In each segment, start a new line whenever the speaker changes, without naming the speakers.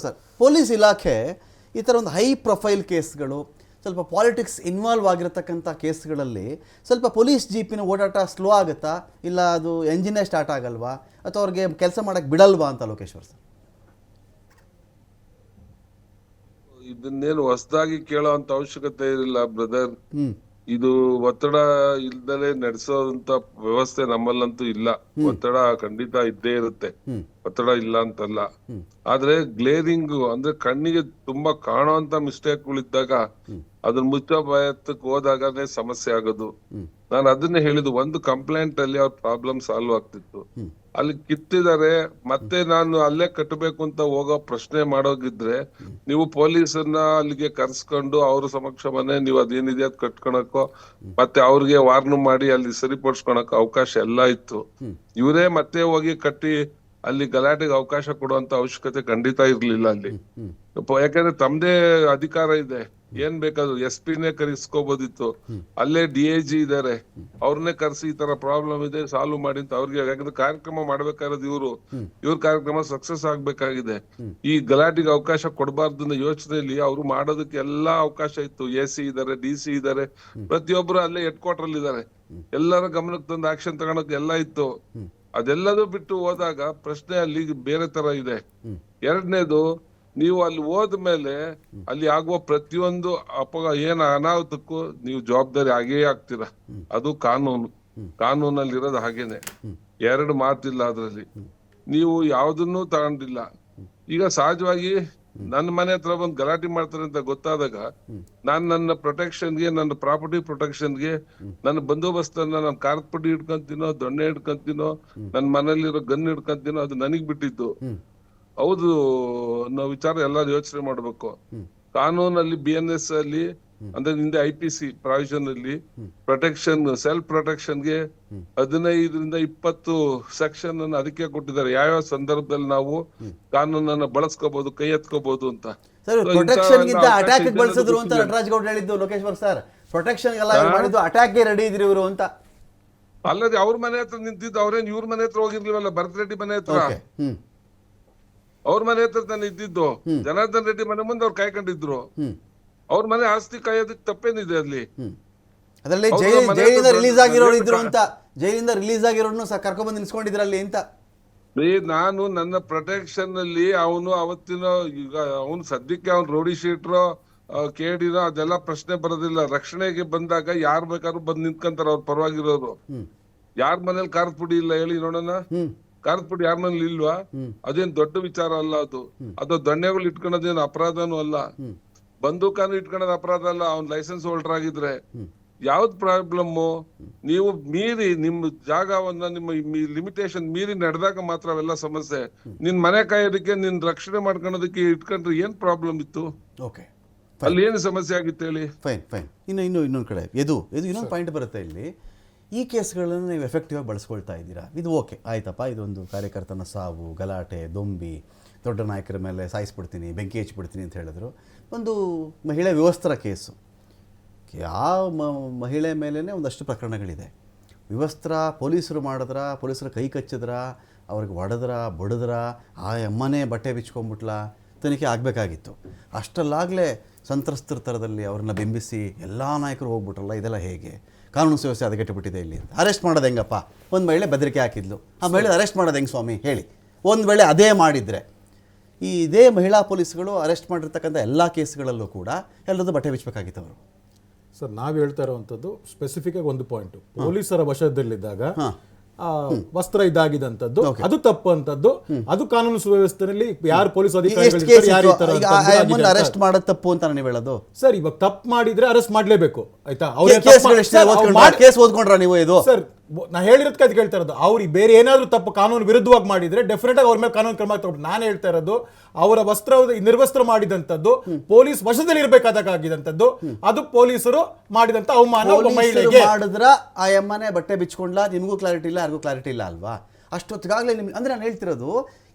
Sir police ಇಲಾಖೆ ಈ ಥರ ಒಂದು ಹೈ ಪ್ರೊಫೈಲ್ ಕೇಸ್ಗಳು ಸ್ವಲ್ಪ ಪಾಲಿಟಿಕ್ಸ್ ಇನ್ವಾಲ್ವ್ ಆಗಿರತಕ್ಕಂಥ ಕೇಸ್ಗಳಲ್ಲಿ ಸ್ವಲ್ಪ ಪೊಲೀಸ್ ಜೀಪಿನ ಓಡಾಟ ಸ್ಲೋ ಆಗುತ್ತಾ? ಇಲ್ಲ ಅದು ಎಂಜಿನೇ ಸ್ಟಾರ್ಟ್ ಆಗಲ್ವಾ? ಅಥವಾ ಅವ್ರಿಗೆ ಕೆಲಸ ಮಾಡೋಕ್ಕೆ ಬಿಡಲ್ವಾ ಅಂತ ಲೋಕೇಶ್ವರ್ ಸರ್?
ಇದನ್ನೇನು ಹೊಸದಾಗಿ ಕೇಳೋ ಅಂತ ಅವಶ್ಯಕತೆ ಇರಲಿಲ್ಲ ಬ್ರದರ್. ಇದು ಒತ್ತಡ ಇಲ್ದಲೆ ನಡೆಸೋಂತ ವ್ಯವಸ್ಥೆ ನಮ್ಮಲ್ಲಂತೂ ಇಲ್ಲ. ಒತ್ತಡ ಖಂಡಿತ ಇದ್ದೇ ಇರುತ್ತೆ. ಒತ್ತಡ ಇಲ್ಲ ಅಂತಲ್ಲ. ಆದ್ರೆ ಗ್ಲೇರಿಂಗ್ ಅಂದ್ರೆ ಕಣ್ಣಿಗೆ ತುಂಬಾ ಕಾಣುವಂತ ಮಿಸ್ಟೇಕ್ಗಳಿದ್ದಾಗ ಅದನ್ನ ಮುಚ್ಚೋ ಹೋದಾಗನೇ ಸಮಸ್ಯೆ ಆಗೋದು. ನಾನು ಅದನ್ನೇ ಹೇಳಿದ್ದು ಒಂದು ಕಂಪ್ಲೇಂಟ್ ಅಲ್ಲಿ ಅವ್ರ ಪ್ರಾಬ್ಲಮ್ ಸಾಲ್ವ್ ಆಗ್ತಿತ್ತು. ಅಲ್ಲಿ ಕಿತ್ತಿದ್ದಾರೆ ಮತ್ತೆ ನಾನು ಅಲ್ಲೇ ಕಟ್ಟಬೇಕು ಅಂತ ಹೋಗೋ ಪ್ರಶ್ನೆ ಮಾಡೋಗಿದ್ರೆ ನೀವು ಪೊಲೀಸನ್ನ ಅಲ್ಲಿಗೆ ಕರ್ಸ್ಕೊಂಡು ಅವ್ರ ಸಮಕ್ಷಮನೆ ನೀವು ಅದೇನಿದೆ ಅದ್ ಕಟ್ಕೊಳಕೋ ಮತ್ತೆ ಅವ್ರಿಗೆ ವಾರ್ನ್ ಮಾಡಿ ಅಲ್ಲಿ ಸರಿಪಡಿಸ್ಕೊಳಕ್ ಅವಕಾಶ ಎಲ್ಲ ಇತ್ತು. ಇವರೇ ಮತ್ತೆ ಹೋಗಿ ಕಟ್ಟಿ ಅಲ್ಲಿ ಗಲಾಟೆಗೆ ಅವಕಾಶ ಕೊಡುವಂತ ಅವಶ್ಯಕತೆ ಖಂಡಿತ ಇರ್ಲಿಲ್ಲ ಅಲ್ಲಿ. ಯಾಕಂದ್ರೆ ತಮ್ದೇ ಅಧಿಕಾರ ಇದೆ. ಏನ್ ಬೇಕಾದ್ರು ಎಸ್ ಪಿನೇ ಕರೆಸ್ಕೋಬೋದಿತ್ತು. ಅಲ್ಲೇ ಡಿ ಐ ಜಿ ಇದಾರೆ. ಅವ್ರನ್ನೇ ಕರೆಸಿ ಈ ತರ ಪ್ರಾಬ್ಲಮ್ ಇದೆ ಸಾಲ್ವ್ ಮಾಡಿ ಅಂತ ಅವ್ರಿಗೆ ಯಾಕಂದ್ರೆ ಕಾರ್ಯಕ್ರಮ ಮಾಡ್ಬೇಕಾಗಿರೋದು ಇವರು. ಇವ್ರ ಕಾರ್ಯಕ್ರಮ ಸಕ್ಸಸ್ ಆಗ್ಬೇಕಾಗಿದೆ. ಈ ಗಲಾಟೆಗೆ ಅವಕಾಶ ಕೊಡಬಾರ್ದು ಅನ್ನೋ ಯೋಚನೆಯಲ್ಲಿ ಅವ್ರು ಮಾಡೋದಕ್ಕೆ ಎಲ್ಲಾ ಅವಕಾಶ ಇತ್ತು. ಎ ಸಿ ಇದಾರೆ ಡಿ ಸಿ ಇದಾರೆ. ಪ್ರತಿಯೊಬ್ರು ಅಲ್ಲೇ ಹೆಡ್ ಕ್ವಾರ್ಟರ್ ಅಲ್ಲಿ ಇದಾರೆ ಎಲ್ಲರ ಗಮನಕ್ಕೆ ತಂದು ಆಕ್ಷನ್ ತಗೊಳಕ್ ಎಲ್ಲಾ ಇತ್ತು. ಅದೆಲ್ಲದೂ ಬಿಟ್ಟು ಹೋದಾಗ ಪ್ರಶ್ನೆ ಅಲ್ಲಿ ಬೇರೆ ತರ ಇದೆ. ಎರಡನೇದು ನೀವು ಅಲ್ಲಿ ಹೋದ್ಮೇಲೆ ಅಲ್ಲಿ ಆಗುವ ಪ್ರತಿಯೊಂದು ಅಪ ಏನ ಅನಾಹುತಕ್ಕೂ ನೀವು ಜವಾಬ್ದಾರಿ ಆಗೇ ಆಗ್ತೀರಾ? ಅದು ಕಾನೂನು. ಕಾನೂನಲ್ಲಿ ಇರೋದು ಹಾಗೇನೆ. ಎರಡು ಮಾತಿಲ್ಲ ಅದ್ರಲ್ಲಿ. ನೀವು ಯಾವುದನ್ನೂ ತಗೊಂಡಿಲ್ಲ. ಈಗ ಸಹಜವಾಗಿ ನನ್ನ ಮನೆ ಹತ್ರ ಬಂದು ಗಲಾಟೆ ಮಾಡ್ತಾರೆ ಅಂತ ಗೊತ್ತಾದಾಗ ನಾನ್ ನನ್ನ ಪ್ರೊಟೆಕ್ಷನ್ಗೆ ನನ್ನ ಪ್ರಾಪರ್ಟಿ ಪ್ರೊಟೆಕ್ಷನ್ಗೆ ನನ್ನ ಬಂದೋಬಸ್ತನ್ನ ನಾನು ಖಾರದ ಪುಡಿ ಹಿಡ್ಕೊಂತೀನೋ ದೊಣ್ಣೆ ಹಿಡ್ಕೊಂತೀನೋ ನನ್ನ ಮನೇಲಿರೋ ಗನ್ ಹಿಡ್ಕೊಂತೀನೋ ಅದು ನನಗ್ ಬಿಟ್ಟಿದ್ದು. ಹೌದು ನಾವು ವಿಚಾರ ಎಲ್ಲಾರು ಯೋಚನೆ ಮಾಡ್ಬೇಕು. ಕಾನೂನಲ್ಲಿ ಬಿ ಎನ್ ಎಸ್ ಅಲ್ಲಿ ಅಂದ್ರೆ ಹಿಂದೆ ಐ ಪಿ ಸಿ ಪ್ರಾವಿಷನ್ ಅಲ್ಲಿ ಪ್ರೊಟೆಕ್ಷನ್ ಸೆಲ್ಫ್ ಪ್ರೊಟೆಕ್ಷನ್ಗೆ ಹದಿನೈದರಿಂದ ಇಪ್ಪತ್ತು ಸೆಕ್ಷನ್ ಅನ್ನು ಅದಕ್ಕೆ ಕೊಟ್ಟಿದ್ದಾರೆ. ಯಾವ ಸಂದರ್ಭದಲ್ಲಿ ನಾವು ಕಾನೂನನ್ನ ಬಳಸ್ಕೋಬಹುದು ಕೈ ಎತ್ಕೋಬಹುದು ಅಂತ.
ಅಟ್ಯಾಕ್ ಬಳಸಿದ್ರು ಅಂತ ನಟರಾಜ್ ಗೌಡ ಹೇಳಿದ್ದು ಲೋಕೇಶ್ವರ್ ಸರ್. ಪ್ರೊಟೆಕ್ಷನ್ ಎಲ್ಲ ಮಾಡಿದ್ದು ಅಟ್ಯಾಕ್ಗೆ ರೆಡಿ ಇದ್ರಿ ಇವರು ಅಂತ.
ಅಲ್ಲದೆ ಅವ್ರ ಮನೆ ಹತ್ರ ನಿಂತಿದ್ದು ಅವ್ರೇನ್ ಇವ್ರ ಮನೆ ಹತ್ರ ಹೋಗಿರ್ಲಿವಲ್ಲ ಭರತ್ ರೆಡ್ಡಿ ಮನೆ ಹತ್ರ? ಅವ್ರ ಮನೆ ಹತ್ರ ತಾನೆ ಇದ್ದಿದ್ದು ಜನಾರ್ದನ್ ರೆಡ್ಡಿ ಮನೆ ಮುಂದೆ ಅವ್ರು ಕಾಯ್ಕೊಂಡಿದ್ರು. ಅವ್ರ ಮನೆ ಆಸ್ತಿ ಕಾಯೋದಕ್ಕೆ ತಪ್ಪೇನಿದೆ ಅಲ್ಲಿ.
ಅದರಲ್ಲಿ ಜೈಲಿಂದ ರಿಲೀಸ್ ಆಗಿರೋರು ಇದ್ರು ಅಂತ. ಜೈಲಿಂದ ರಿಲೀಸ್ ಆಗಿರೋನು ಸಹ ಕರ್ಕೊಂಡ್ಬಂದು ನಿಲ್ಸ್ಕೊಂಡಿದ್ರಲ್ಲಿ ಅಂತ.
ರೀ ನಾನು ನನ್ನ ಪ್ರೊಟೆಕ್ಷನ್ ಅಲ್ಲಿ ಅವನು ಅವತ್ತಿನ ಈಗ ಅವನು ಸದ್ಯಕ್ಕೆ ಅವ್ನು ರೋಡಿ ಶೀಟ್ರೋ ಕೇಡಿರೋ ಅದೆಲ್ಲ ಪ್ರಶ್ನೆ ಬರೋದಿಲ್ಲ. ರಕ್ಷಣೆಗೆ ಬಂದಾಗ ಯಾರು ಬೇಕಾದ್ರು ಬಂದ್ ನಿಂತ್ಕೊಂತಾರ ಅವ್ರ ಪರವಾಗಿರೋರು. ಯಾರ ಮನೇಲಿ ಖಾರದ ಪುಡಿ ಇಲ್ಲ ಹೇಳಿ ನೋಡೋಣ.
ಕಾರದ
ಖಾರದ ಪುಡಿ ಯಾರ ಮನೇಲಿ ಇಲ್ವಾ? ಅದೇನ್ ದೊಡ್ಡ ವಿಚಾರ ಅಲ್ಲ ಅದು. ಅದು ದಂಡೆಗಳು ಇಟ್ಕೊಳ್ಳೋದೇನು ಅಪರಾಧನೂ ಅಲ್ಲ. ಬಂದೂಕನ್ನು ಇಟ್ಕೊಳ್ಳೋದು ಅಪರಾಧ ಅಲ್ಲ ಅವ್ನ ಲೈಸೆನ್ಸ್ ಹೋಲ್ಡರ್ ಆಗಿದ್ರೆ. ಯಾವ್ದು ಪ್ರಾಬ್ಲಮ್ ನೀವು ಮೀರಿ ನಿಮ್ಮ ಜಾಗವನ್ನ ನಿಮ್ಮ ಲಿಮಿಟೇಷನ್ ಮೀರಿ ನಡೆದಾಗ ಮಾತ್ರ ಅವೆಲ್ಲ ಸಮಸ್ಯೆ. ನಿನ್ ಮನೆ ಕಾಯೋದಕ್ಕೆ ನಿನ್ ರಕ್ಷಣೆ ಮಾಡ್ಕೊಳೋದಕ್ಕೆ ಇಟ್ಕೊಂಡ್ರೆ ಏನ್ ಪ್ರಾಬ್ಲಮ್ ಇತ್ತು?
ಓಕೆ
ಅಲ್ಲಿ ಏನು ಸಮಸ್ಯೆ ಆಗಿತ್ತು ಹೇಳಿ?
ಫೈನ್ ಫೈನ್ ಇನ್ನು ಇನ್ನು ಇನ್ನೊಂದು ಕಡೆ. ಇದು ಇದು ಇನ್ನೊಂದು ಪಾಯಿಂಟ್ ಬರುತ್ತೆ ಇಲ್ಲಿ. ಈ ಕೇಸ್ಗಳನ್ನು ನೀವು ಎಫೆಕ್ಟಿವ್ ಆಗಿ ಬಳಸ್ಕೊಳ್ತಾ ಇದ್ದೀರಾ? ಇದು ಓಕೆ ಆಯ್ತಪ್ಪ. ಇದೊಂದು ಕಾರ್ಯಕರ್ತನ ಸಾವು ಗಲಾಟೆ ದೊಂಬಿ. ದೊಡ್ಡ ನಾಯಕರ ಮೇಲೆ ಸಾಯಿಸ್ಬಿಡ್ತೀನಿ, ಬೆಂಕಿ ಹಚ್ಚಿಬಿಡ್ತೀನಿ ಅಂತ ಹೇಳಿದ್ರು. ಒಂದು ಮಹಿಳೆ ವಿವಸ್ತ್ರ ಕೇಸು. ಆ ಮಹಿಳೆ ಮೇಲೇ ಒಂದಷ್ಟು ಪ್ರಕರಣಗಳಿದೆ. ವಿವಸ್ತ್ರ ಪೊಲೀಸರು ಮಾಡಿದ್ರ, ಪೊಲೀಸರು ಕೈ ಕಚ್ಚಿದ್ರ, ಅವ್ರಿಗೆ ಒಡೆದ್ರ, ಬಡಿದ್ರ, ಆ ಅಮ್ಮನೇ ಬಟ್ಟೆ ಬಿಚ್ಕೊಂಬಿಟ್ಲ ತನಿಖೆ ಆಗಬೇಕಾಗಿತ್ತು. ಅಷ್ಟಲ್ಲಾಗಲೇ ಸಂತ್ರಸ್ತರ ಥರದಲ್ಲಿ ಅವ್ರನ್ನ ಬಿಂಬಿಸಿ ಎಲ್ಲ ನಾಯಕರು ಹೋಗ್ಬಿಟ್ರಲ್ಲ, ಇದೆಲ್ಲ ಹೇಗೆ? ಕಾನೂನು ಸುವ್ಯವಸ್ಥೆ ಅದಗೆಟ್ಟುಬಿಟ್ಟಿದೆ ಇಲ್ಲಿ ಅರೆಸ್ಟ್ ಮಾಡೋದು ಹೆಂಗಪ್ಪ? ಒಂದು ಮಹಿಳೆ ಬೆದರಿಕೆ ಹಾಕಿದ್ಲು. ಆ ಮಹಿಳೆ ಅರೆಸ್ಟ್ ಮಾಡೋದು ಹೆಂಗೆ ಸ್ವಾಮಿ? ಹೇಳಿ. ಒಂದು ವೇಳೆ ಅದೇ ಮಾಡಿದರೆ ಈ ಇದೇ ಮಹಿಳಾ ಪೊಲೀಸ್ಗಳು ಅರೆಸ್ಟ್ ಮಾಡಿರ್ತಕ್ಕಂಥ ಎಲ್ಲ ಕೇಸ್ಗಳಲ್ಲೂ ಕೂಡ ಎಲ್ಲರದ್ದು ಬಟ್ಟೆ ಬಿಚ್ಚಬೇಕಾಗಿತ್ತು ಅವರು
ಸರ್ ನಾವು ಹೇಳ್ತಾ ಇರುವಂಥದ್ದು ಸ್ಪೆಸಿಫಿಕ್ ಆಗಿ ಒಂದು ಪಾಯಿಂಟ್ ಪೊಲೀಸರ ವಶದಲ್ಲಿದ್ದಾಗ ಆ, ವಸ್ತ್ರ ಇದಾಗಿದಂತದ್ದು ಅದು ತಪ್ಪು ಅಂತದ್ದು ಅದು ಕಾನೂನು ಸುವ್ಯವಸ್ಥೆಯಲ್ಲಿ ಯಾರು ಪೊಲೀಸ್ ಅಧಿಕಾರಿಗಳು.
ಅರೆಸ್ಟ್ ಮಾಡೋದು ತಪ್ಪು ಅಂತ ನೀವು ಹೇಳೋದು.
ಸರ್ ಇವಾಗ ತಪ್ಪು ಮಾಡಿದ್ರೆ ಅರೆಸ್ಟ್ ಮಾಡಲೇಬೇಕು ಆಯ್ತಾ? ಅವ್ರ
ಕೇಸ್ ಓದ್ಕೊಂಡ್ರ ನೀವು ಇದು?
ಸರ್ ನಾ ಹೇಳಿರೋದಕ್ಕೆ ಅದು ಕೇಳ್ತಾ ಇರೋದು. ಅವ್ರಿಗೆ ಬೇರೆ ಏನಾದರೂ ತಪ್ಪು ಕಾನೂನು ವಿರುದ್ಧವಾಗಿ ಮಾಡಿದ್ರೆ ಡೆಫಿನೆಟ್ ಆಗಿ ಅವ್ರ ಮೇಲೆ ಕಾನೂನು ಕ್ರಮ ತಗೊಂಡು ನಾನು ಹೇಳ್ತಾ ಇರೋದು ಅವರ ವಸ್ತ್ರ ನಿರ್ವಸ್ತ್ರ ಮಾಡಿದಂತದ್ದು ಪೊಲೀಸ್ ವಶದಲ್ಲಿ ಇರಬೇಕಾದಾಗಿದಂತದ್ದು ಅದು ಪೊಲೀಸರು ಮಾಡಿದಂತ ಅವಮಾನ ಮಹಿಳೆಗೆ.
ಮಾಡಿದ್ರ ಆ ಎಮ್ಮನೆ ಬಟ್ಟೆ ಬಿಚ್ಕೊಂಡ್ಲ ನಿಮಗೂ ಕ್ಲಾರಿಟಿ ಇಲ್ಲ ಯಾರಿಗೂ ಕ್ಲಾರಿಟಿ ಇಲ್ಲ ಅಲ್ವಾ? ಅಷ್ಟೊತ್ತಿಗಾಗಲೇ ನಿಮ್ಗೆ ಅಂದ್ರೆ ನಾನು ಹೇಳ್ತಿರೋದು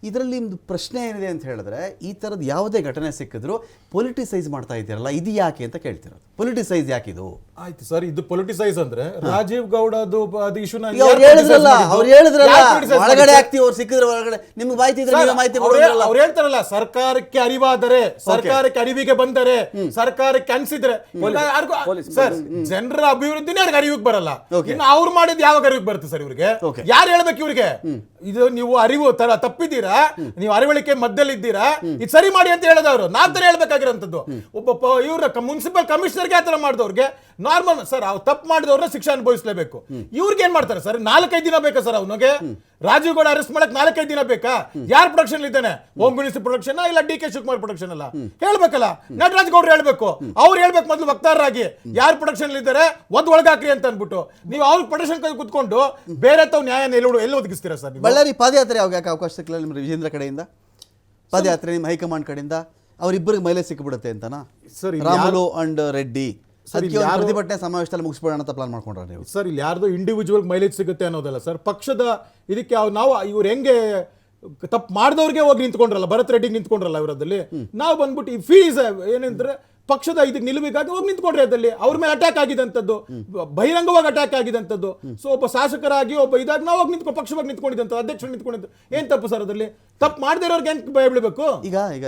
ಇದರಲ್ಲಿ ನಿಮ್ಮದು ಪ್ರಶ್ನೆ ಏನಿದೆ ಅಂತ ಹೇಳಿದ್ರೆ ಈ ಥರದ್ದು ಯಾವುದೇ ಘಟನೆ ಸಿಕ್ಕಿದ್ರು ಪೊಲಿಟಿಸೈಸ್ ಮಾಡ್ತಾ ಇದ್ದೀರಲ್ಲ ಇದು ಯಾಕೆ ಅಂತ ಕೇಳ್ತಿರೋದು. ಪೊಲಿಟಿಸೈಸ್ ಯಾಕೆ ಇದು
ಆಯ್ತು ಸರ್ ಇದು ಪೊಲಿಟಿಸೈಸ್ ಅಂದ್ರೆ ರಾಜೀವ್ ಗೌಡ ಅದು ಅದು ಇಶ್ಯೂನ
ಅವ್ರು ಹೇಳಿದ್ರಲ್ಲ ಅವ್ರು ಹೇಳಿದ್ರಲ್ಲ ಒಳಗಡೆ ಆಗ್ತೀವಿ ಅವ್ರು ಸಿಕ್ಕಿದ್ರೆ ಒಳಗಡೆ. ನಿಮ್ಗೆ ಮಾಹಿತಿ ಇದ್ರೆ ನೀವೇ ಮಾಹಿತಿ ಕೊಡೋದಿಲ್ಲ
ಅವ್ರು ಹೇಳ್ತಾರಲ್ಲ ಸರ್ಕಾರಕ್ಕೆ ಅರಿವಾದರೆ ಸರ್ಕಾರಕ್ಕೆ ಅರಿವಿಗೆ ಬಂದರೆ ಸರ್ಕಾರಕ್ಕೆ ಅನ್ಸಿದ್ರೆ ಸರ್ ಜನರ ಅಭಿವೃದ್ಧಿನೇ ಅವ್ರಿಗೆ ಅರಿವಿಗೆ ಬರಲ್ಲ. ಇನ್ನು ಅವ್ರು ಮಾಡಿದ್ ಯಾವಾಗ ಅರಿವಿಗೆ ಬರುತ್ತೆ ಸರ್ ಇವ್ರಿಗೆ. ಯಾರು ಹೇಳ್ಬೇಕು ಇವ್ರಿಗೆ? ಇದು ನೀವು ಅರಿವು ತರ ತಪ್ಪಿದ್ದೀರಾ ನೀವು ಅರಿವಳಿಕೆ ಮಧ್ಯಲ್ಲಿದ್ದೀರಾ ಇದು ಸರಿ ಮಾಡಿ ಅಂತ ಹೇಳೋದು ಅವರು ನಾ ತರ ಹೇಳ್ಬೇಕಾಗಿರೋಂಥದ್ದು. ಒಬ್ಬ ಇವ್ರ ಮುನ್ಸಿಪಲ್ ಕಮಿಷನರ್ಗೆ ಆ ತರ ಮಾಡಿದವ್ರಿಗೆ ನಾರ್ಮಲ್ ಸರ್ ಅವ್ರು ತಪ್ಪು ಮಾಡಿದವ್ರನ್ನ ಶಿಕ್ಷೆ ಅನುಭವಿಸಲೇಬೇಕು. ಇವ್ರಿಗೆ ಏನ್ ಮಾಡ್ತಾರೆ ಸರ್ ನಾಲ್ಕೈದು ದಿನ ಬೇಕಾ ಸರ್ ಅವನಿಗೆ? ರಾಜೀವ್ ಗೌಡ ಅರೆಸ್ಟ್ ಮಾಡಕ್ ನಾಲ್ಕೈದು ದಿನ ಬೇಕಾ? ಯಾರ್ ಪ್ರೊಡಕ್ಷನ್ ಇದ್ದಾನೆ? ಹೋಮ್ ಮಿನಿಸ್ಟರ್ ಪ್ರೊಡಕ್ಷನ್ ಇಲ್ಲ ಡಿ ಕೆ ಶಿವಕುಮಾರ್ ಪ್ರೊಡಕ್ಷನ್ ಅಲ್ಲ? ಹೇಳ್ಬೇಕಲ್ಲ? ನಟರಾಜ್ ಗೌಡ್ರು ಹೇಳ್ಬೇಕು. ಅವ್ರು ಹೇಳ್ಬೇಕು ಮೊದಲು ವಕ್ತಾರರಾಗಿ. ಯಾರ್ ಪ್ರೊಡಕ್ಷನ್ ಇದ್ದಾರೆ? ಒಂದ್ ಒಳಗಾಕ್ರಿ ಅಂತ ಅನ್ಬಿಟ್ಟು ನೀವು ಅವ್ರ ಪ್ರೊಡಕ್ಷನ್ ಕೈ ಕುತ್ಕೊಂಡು ಬೇರೆ ತಾವು ನ್ಯಾಯ ಎಲ್ಲಿ ಎಲ್ಲಿ ಒದಗಿಸ್ತೀರಾ ಸರ್
ಬಳ್ಳಾರಿ ಪಾದಯಾತ್ರೆ ಯಾವಾಗ ಯಾಕೆ ಅವಕಾಶ ಸಿಕ್ಕಲ್ಲ ನಿಮ್ಮ ವಿಜೇಂದ್ರ ಕಡೆಯಿಂದ? ಪಾದಯಾತ್ರೆ ನಿಮ್ಮ ಹೈಕಮಾಂಡ್ ಕಡೆಯಿಂದ? ಅವರಿಬ್ಬರಿಗೆ ಮೈಲೇಜ್ ಸಿಕ್ಕಿಬಿಡುತ್ತೆ ಅಂತನಾ?
Sir,
Ramulu and Reddy.
Sir,
ಪ್ರತಿಭಟನೆ ಸಮಾವೇಶದಲ್ಲಿ ಮುಗಿಸ್ಬಿಡೋಣ ಅಂತ ಪ್ಲಾನ್ ಮಾಡ್ಕೊಂಡ್ರೆ ನೀವು.
ಸರ್ ಇಲ್ಲಿ ಯಾರ್ದು ಇಂಡಿವಿಜುವಲ್ ಮೈಲೇಜ್ ಸಿಗುತ್ತೆ ಅನ್ನೋದಲ್ಲ ಸರ್. ಪಕ್ಷದ ಇದಕ್ಕೆ ನಾವು ಇವ್ರು ಹೆಂಗೆ ತಪ್ಪು ಮಾಡಿದವ್ರಿಗೆ ಹೋಗಿ ನಿಂತ್ಕೊಂಡ್ರಲ್ಲ ಭರತ್ ರೆಡ್ಡಿ ನಿಂತ್ಕೊಂಡ್ರಲ್ಲ ಇವರದಲ್ಲಿ ನಾವು ಬಂದ್ಬಿಟ್ಟು ಈ ಫೀಸ್ ಏನಂದ್ರೆ ಪಕ್ಷದ ಇದಕ್ಕೆ ನಿಲುವಿಗಾಗಿ ಹೋಗಿ ನಿಂತ್ಕೊಂಡ್ರಿ ಅದಲ್ಲಿ ಅವ್ರ ಮೇಲೆ ಅಟ್ಯಾಕ್ ಆಗಿದಂಥದ್ದು ಬಹಿರಂಗವಾಗಿ ಅಟ್ಯಾಕ್ ಆಗಿದಂಥದ್ದು. ಸೊ ಒಬ್ಬ ಶಾಸಕರಾಗಿ ಒಬ್ಬ ಇದಾಗಿ ನಾವು ಹೋಗಿ ನಿಂತ್ಕೊಂಡು ಪಕ್ಷವಾಗಿ ನಿಂತ್ಕೊಂಡಿದ್ದಂಥ ಅಧ್ಯಕ್ಷರು ನಿಂತ್ಕೊಂಡಿದ್ದು ಏನ್ ತಪ್ಪು ಸರ್ ಅದರಲ್ಲಿ? ತಪ್ಪು ಮಾಡದಿರೋರ್ಗೆ ಏನ್ ಭಯ ಬಿಡಬೇಕು
ಈಗ ಈಗ